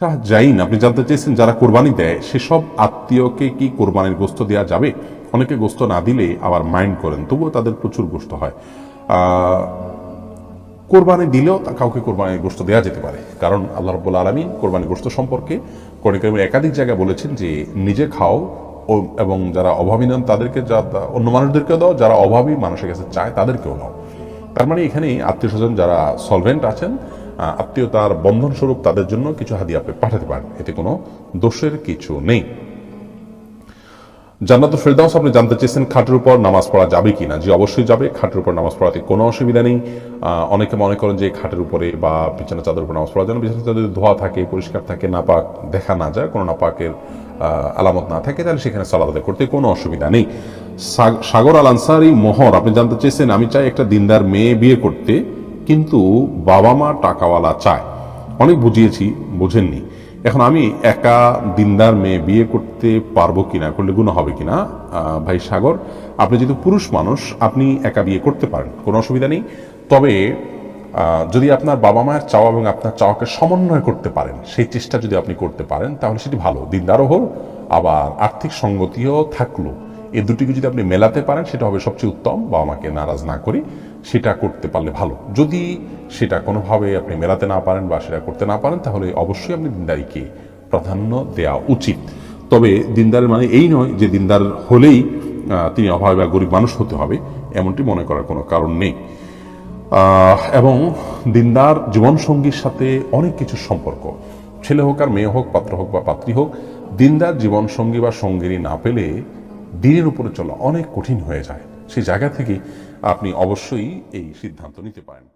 জাইন আপনি জানতে চেয়েছেন যারা কোরবানি দেয় সেসব আত্মীয়কে কি কোরবানির গোস্ত দেওয়া যাবে? অনেকে গোস্ত না দিলে আবার মাইন্ড করেন, তবুও তাদের প্রচুর গোস্ত হয়। কোরবানি দিলেও কাউকে কোরবানির গোস্ত দেওয়া যেতে পারে। কারণ আল্লাহ রব্বুল আলমী কোরবানির গোস্ত সম্পর্কে কর্ণিকের একাধিক জায়গায় বলেছেন যে, নিজে খাও এবং যারা অভাবী নন তাদেরকে যা অন্য মানুষদেরকেও দাও, যারা অভাবী মানুষের কাছে চায় তাদেরকেও দাও। তার মানে এখানে আত্মীয় স্বজন যারা সলভেন্ট আছেন আত্মীয়তার বন্ধন স্বরূপ তাদের জন্য কিছু হাদিয়া আপনি পাঠাতে পারেন। এতে কোনো দোষের কিছু নেই। জান্নাতুল ফেরদাউস আপনি জানতে চেয়েছেন খাটের উপর নামাজ পড়া যাবে কিনা? জি অবশ্যই যাবে। খাটের উপর নামাজ পড়াতে কোনো অসুবিধা নেই। অনেকে মনে করেন যে খাটের উপরে বা বিছানা চাদর উপর নামাজ পড়া যেন বিছানা চাদর ধোয়া থাকে পরিষ্কার থাকে নাপাক দেখা না যায় কোনো নাপাকের আহ, আলামত না থাকে তাহলে সেখানে সালাদ করতে কোনো অসুবিধা নেই। সাগ- সাগর আল আনসারি মোহর আপনি জানতে চেয়েছেন আমি চাই একটা দিনদার মেয়ে বিয়ে করতে কিন্তু বাবা মা টাকাওয়ালা চায়। অনেক বুঝিয়েছি, বোঝেননি। এখন আমি একা দিনদার মেয়ে বিয়ে করতে পারব কিনা, করলে গুণ হবে কিনা? ভাই সাগর, আপনি যেহেতু পুরুষ মানুষ, আপনি একা বিয়ে করতে পারেন, কোনো অসুবিধা নেই। তবে যদি আপনার বাবা মায়ের চাওয়া এবং আপনার চাওয়াকে সমন্বয় করতে পারেন, সেই চেষ্টা যদি আপনি করতে পারেন, তাহলে সেটি ভালো। দিনদারও হল আবার আর্থিক সঙ্গতিও থাকল। এই দুটিকে যদি আপনি মেলাতে পারেন, সেটা হবে সবচেয়ে উত্তম, বাবা মাকে নারাজ না করে। সেটা করতে পারলে ভালো। যদি সেটা কোনোভাবে আপনি মেলাতে না পারেন বা সেটা করতে না পারেন, তাহলে অবশ্যই আপনি দিনদারিকে প্রাধান্য দেওয়া উচিত। তবে দিনদারের মানে এই নয় যে দিনদার হলেই তিনি অভাবে বা গরিব মানুষ হতে হবে, এমনটি মনে করার কোনো কারণ নেই। এবং দিনদার জীবনসঙ্গীর সাথে অনেক কিছু সম্পর্ক। ছেলে হোক আর মেয়ে হোক, পাত্র হোক বা পাত্রী হোক, দিনদার জীবনসঙ্গী বা সঙ্গিনী না পেলে দিনের উপরে চলা অনেক কঠিন হয়ে যায়। সেই জায়গা থেকে আপনি অবশ্যই এই সিদ্ধান্ত নিতে পারেন।